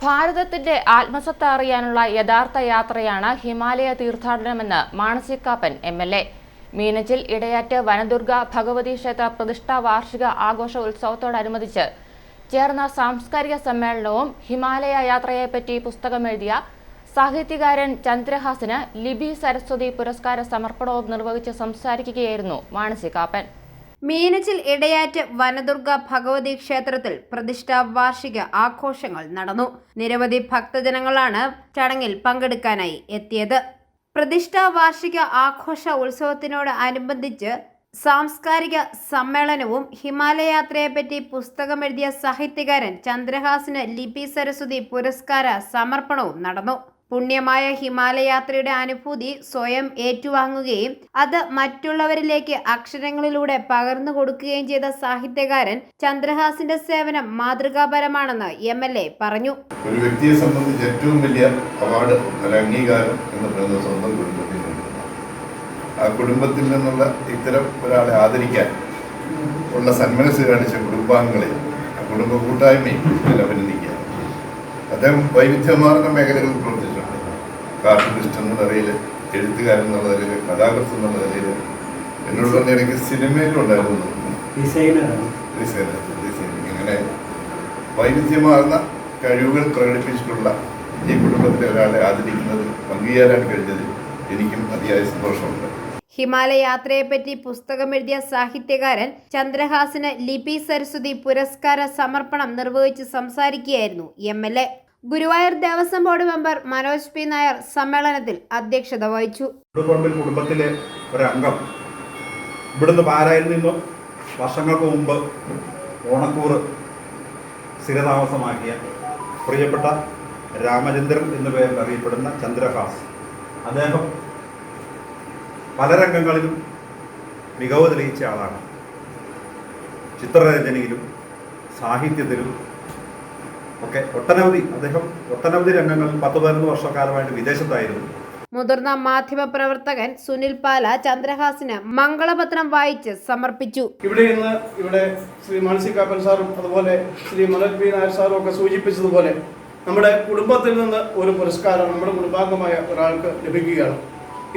ഭാരതത്തിന്റെ ആത്മസത്ത അറിയാനുള്ള യഥാർത്ഥ യാത്രയാണ് ഹിമാലയ തീർത്ഥാടനമെന്ന് മാനസികാപ്പൻ M L A. Meenachil Idayattu Vanadurga Bhagavathi ക്ഷേത്ര പ്രതിഷ്ഠാ വാർഷിക ആഘോഷ ഉത്സവത്തോടനുബന്ധിച്ച് ചേർന്ന സാംസ്കാരിക സമ്മേളനവും ഹിമാലയ യാത്രയെപ്പറ്റി പുസ്തകമെഴുതിയ സാഹിത്യകാരൻ ചന്ദ്രഹാസിന് ലിബി സരസ്വതി പുരസ്കാര സമർപ്പണവും നിർവഹിച്ച് സംസാരിക്കുകയായിരുന്നു മാനസികാപ്പൻ. മീനച്ചിൽ ഇടയാറ്റ് വനദുർഗ ഭഗവതി ക്ഷേത്രത്തിൽ പ്രതിഷ്ഠാ വാർഷിക ആഘോഷങ്ങൾ നടന്നു. നിരവധി ഭക്തജനങ്ങളാണ് ചടങ്ങിൽ പങ്കെടുക്കാനായി എത്തിയത്. പ്രതിഷ്ഠാ വാർഷിക ആഘോഷ ഉത്സവത്തിനോട് അനുബന്ധിച്ച് സാംസ്കാരിക സമ്മേളനവും ഹിമാലയാത്രയെപ്പറ്റി പുസ്തകമെഴുതിയ സാഹിത്യകാരൻ ചന്ദ്രഹാസിന് ലിപി സരസ്വതി പുരസ്കാര സമർപ്പണവും നടന്നു. പുണ്യമായ ഹിമാലയാത്രയുടെ അനുഭൂതി സ്വയം ഏറ്റുവാങ്ങുകയും അത് മറ്റുള്ളവരിലേക്ക് അക്ഷരങ്ങളിലൂടെ പകർന്നു കൊടുക്കുകയും ചെയ്ത സാഹിത്യകാരൻ ചന്ദ്രഹാസിന്റെ സേവനം മാതൃകാപരമാണെന്ന് എം എൽ എ പറഞ്ഞു. ഒരു വ്യക്തിയെ സംബന്ധിച്ച് ഏറ്റവും വലിയ അവാർഡ് അംഗീകാരം എന്ന് പറയുന്നത് സ്വന്തം കുടുംബത്തിൽ ആ കുടുംബത്തിൽ നിന്നുള്ള ഇത്തരം ഒരാളെ ആദരിക്കാൻ ഉള്ള സന്മനസ് കാണിച്ച കുടുംബാംഗങ്ങളെ കുടുംബ കൂട്ടായ്മയും അഭിനന്ദിക്കുക. അദ്ദേഹം വൈവിധ്യമാർന്ന മേഖലകളിൽ പ്രവർത്തിച്ചിട്ടുണ്ട് കാർട്ടൂണിസ്റ്റ് എന്ന നിലയിൽ എഴുത്തുകാരൻ എന്നുള്ള നിലയിൽ കഥാകൃത്ത് എന്നുള്ള നിലയിൽ എന്നോട് പറഞ്ഞ എനിക്ക് സിനിമയിലും ഉണ്ടായിരുന്നു ഡിസൈനറാണ്. ഡിസൈനർ ഡിസൈനിങ് ഇങ്ങനെ വൈവിധ്യമാർന്ന കഴിവുകൾ പ്രകടിപ്പിച്ചിട്ടുള്ള ഈ കുടുംബത്തിലെ ഒരാളെ ആദരിക്കുന്നത് പങ്കുചേരാൻ കഴിഞ്ഞതിൽ എനിക്കും അതിയായ സന്തോഷമുണ്ട്. ഹിമാലയാത്രയെപ്പറ്റി പുസ്തകമെഴുതിയ സാഹിത്യകാരൻ ചന്ദ്രഹാസിന് ലിപി സരസ്വതി പുരസ്കാര സമർപ്പണം നിർവഹിച്ച് സംസാരിക്കുകയായിരുന്നു M L A. Guruvayur Devaswom board member Manoj P. Nair സമ്മേളനത്തിൽ അധ്യക്ഷത വഹിച്ചു. കുടുംബത്തിലെ ഒരംഗം. ഇവിടുന്ന് പാലായിൽ നിന്നും വർഷങ്ങൾക്ക് മുമ്പ് ഓണക്കൂർ സ്ഥിരതാമസമാക്കിയ പ്രിയപ്പെട്ട രാമചന്ദ്രൻ എന്ന പേരിൽ അറിയപ്പെടുന്ന ചന്ദ്രഹാസ്. അദ്ദേഹം പല രംഗങ്ങളിലും മികവ് തെളിയിച്ച ആളാണ്. ചിത്രരചനയിലും സാഹിത്യത്തിലും ഒക്കെ ഒട്ടനവധി. അദ്ദേഹം ഒട്ടനവധി രംഗങ്ങളിൽ പത്ത് പതിനൊന്ന് വർഷക്കാലമായിട്ട് വിദേശത്തായിരുന്നു. മുതിർന്ന മാധ്യമപ്രവർത്തകൻ സുനിൽ പാല ചന്ദ്രഹാസിന് മംഗളപത്രം വായിച്ച് സമർപ്പിച്ചു. ഇവിടെ ഇന്ന് ഇവിടെ ശ്രീ മാനസി കാപ്പൻ സാറും അതുപോലെ ശ്രീ മനോജ് പി നായർ സാറും ഒക്കെ സൂചിപ്പിച്ചതുപോലെ നമ്മുടെ കുടുംബത്തിൽ നിന്ന് ഒരു പുരസ്കാരം നമ്മുടെ കുടുംബാംഗമായ ഒരാൾക്ക് ലഭിക്കുകയാണ്.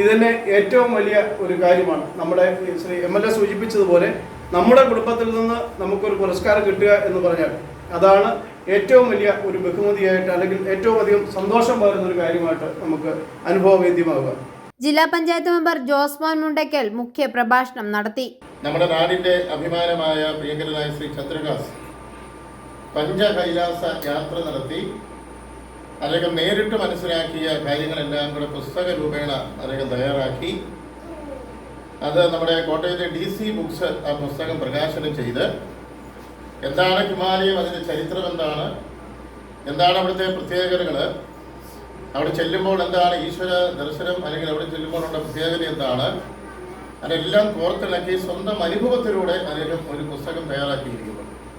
ഇതിന്റെ ഏറ്റവും വലിയ ഒരു കാര്യമാണ്. നമ്മുടെ ശ്രീ എം എൽ എ സൂചിപ്പിച്ചതുപോലെ നമ്മുടെ കുടുംബത്തിൽ നിന്ന് നമുക്കൊരു പുരസ്കാരം കിട്ടുക എന്ന് പറഞ്ഞാൽ അതാണ് ഏറ്റവും വലിയ ഒരു ബഹുമതിയായിട്ട് അല്ലെങ്കിൽ ഏറ്റവും അധികം സന്തോഷം പകരുന്ന ഒരു കാര്യമായിട്ട് നമുക്ക് അനുഭവവേദ്യമാവുക. ജില്ലാ പഞ്ചായത്ത് മെമ്പർ ജോസ്മോൻ മുണ്ടയ്ക്കൽ മുഖ്യ പ്രഭാഷണം നടത്തി. നമ്മുടെ നാടിന്റെ അഭിമാനമായ പ്രിയങ്കരനായ ശ്രീ ചന്ദ്രകാസ് പഞ്ചകൈലാസ യാത്ര നടത്തി അദ്ദേഹം നേരിട്ട് മനസ്സിലാക്കിയ കാര്യങ്ങളെല്ലാം കൂടെ പുസ്തക രൂപേണ അദ്ദേഹം തയ്യാറാക്കി. അത് നമ്മുടെ കോട്ടയത്തെ ഡി സി ബുക്സ് ആ പുസ്തകം പ്രകാശനം ചെയ്ത് എന്താണ് ഹിമാലയം? അതിന്റെ ചരിത്രം എന്താണ്? എന്താണ് അവിടുത്തെ പ്രത്യേകതകൾ അവിടെ ചെല്ലുമ്പോൾ എന്താണ് ഈശ്വര ദർശനം? അല്ലെങ്കിൽ അവിടെ ചെല്ലുമ്പോൾ ഉള്ള പ്രത്യേകത എന്താണ്? അതെല്ലാം കോർത്തിണക്കി സ്വന്തം അനുഭവത്തിലൂടെ അദ്ദേഹം ഒരു പുസ്തകം തയ്യാറാക്കിയിരിക്കുന്നു.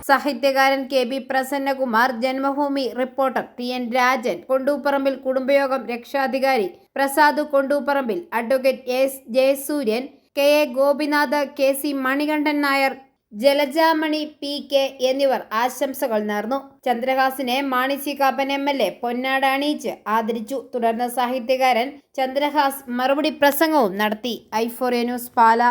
സാഹിത്യകാരൻ K B Prasannakumar Janmabhumi reporter T N Rajan Kondooparambil കുടുംബയോഗം രക്ഷാധികാരി Prasad Kondooparambil advocate S Jayasuryan K A Gopinath K C Manikandan Nair Jalajamani P K എന്നിവർ ആശംസകൾ നേർന്നു. ചന്ദ്രഹാസിനെ Mani C Kappan M L A പൊന്നാട അണിയിച്ച് ആദരിച്ചു. തുടർന്ന് സാഹിത്യകാരൻ ചന്ദ്രഹാസ് മറുപടി പ്രസംഗവും നടത്തി. ഐഫോറിയ ന്യൂസ് പാല.